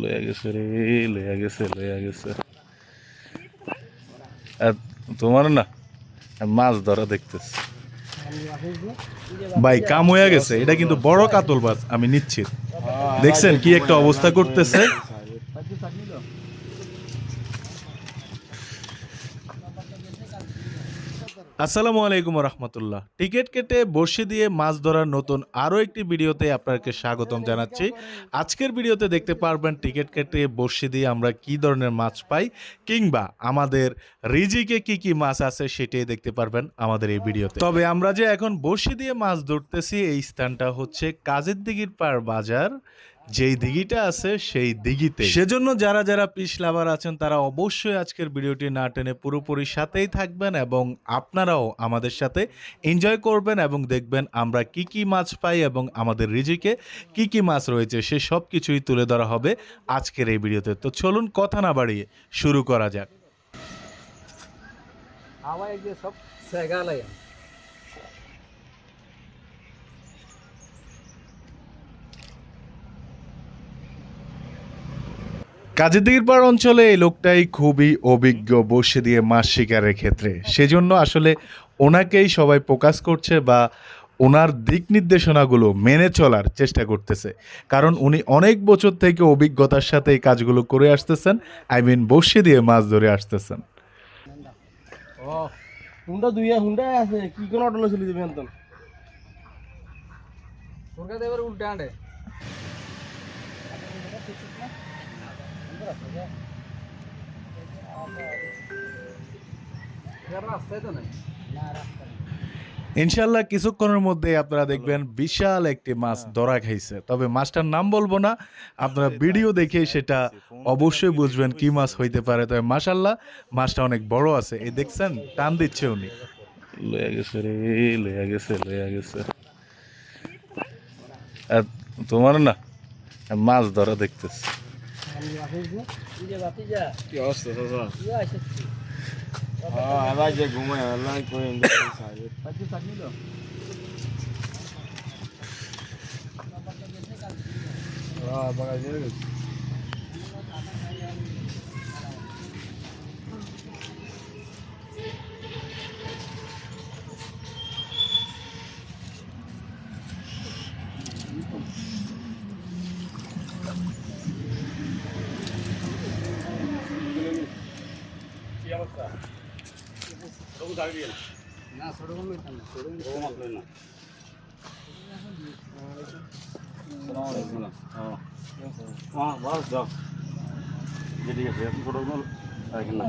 লয়া গেছে রে, লয়া গেছে লয়া গেছে। তোমার না মাছ ধরা দেখতেছি। ভাই, কাম হয়ে গেছে। এটা কিন্তু বড় কাতল মাছ, আমি নিচ্ছি। দেখছেন কি একটা অবস্থা করতেছে? আসসালামু আলাইকুম রহমতুল্লাহ টিকিট কেটে বসে দিয়ে মাছ ধরার নতুন আরও একটি ভিডিওতে আপনাকে স্বাগতম জানাচ্ছি। আজকের ভিডিওতে দেখতে পারবেন টিকিট কেটে বসে দিয়ে আমরা কি ধরনের মাছ পাই কিংবা আমাদের রিজিকে কি কি মাছ আছে সেটাই দেখতে পারবেন আমাদের এই ভিডিওতে। তবে আমরা যে এখন বসে দিয়ে মাছ ধরতেছি এই স্থানটা হচ্ছে কাজের দিঘির পার বাজার। যেই দিঘিটা আছে সেই দিঘিতে সেজন্য যারা যারা পিস লাভার আছেন তারা অবশ্যই আজকের ভিডিওটি না টেনে পুরোপুরি সাথেই থাকবেন এবং আপনারাও আমাদের সাথে এনজয় করবেন এবং দেখবেন আমরা কি কি মাছ পাই এবং আমাদের রিজিকে কি কি মাছ রয়েছে সে সব কিছুই তুলে ধরা হবে আজকের এই ভিডিওতে। তো চলুন কথা না বাড়িয়ে শুরু করা যাক। যে সব কাজীদির পাড় অঞ্চলে এই লোকটাই খুবই অভিজ্ঞ বসে দিয়ে মাছ শিকারের ক্ষেত্রে। সেজন্য আসলে ওনাকেই সবাই ফোকাস করছে বা ওনার দিক নির্দেশনাগুলো মেনে চলার চেষ্টা করতেছে। কারণ উনি অনেক বছর থেকে অভিজ্ঞতার সাথে এই কাজগুলো করে আসতেছেন আই মিন বসে দিয়ে মাছ ধরে আসতেছেন। ও হুন্ডা দুইয়া হুন্ডা আছে। কি কোন অটো চলে যাবে একদম তোর কাছে এবার উল্টে ইনশাল্লাহ কিছুক্ষণের মধ্যে আপনারা দেখবেন বিশাল একটি মাছ ধরা খাইছে। তবে মাছটার নাম বলব না, আপনারা ভিডিও দেখে সেটা অবশ্যই বুঝবেন কি মাছ হইতে পারে। তবে মাশাল্লাহ মাছটা অনেক বড় আছে। এই দেখছেন, টান দিচ্ছে উনি। তোমার না, মাছ ধরা দেখতেছি। কি অবস্থা দাদা হ্যাঁ এবার যে ঘুমায় আল্লাহ করে না কোন হ্যাঁ আছে ছোট না।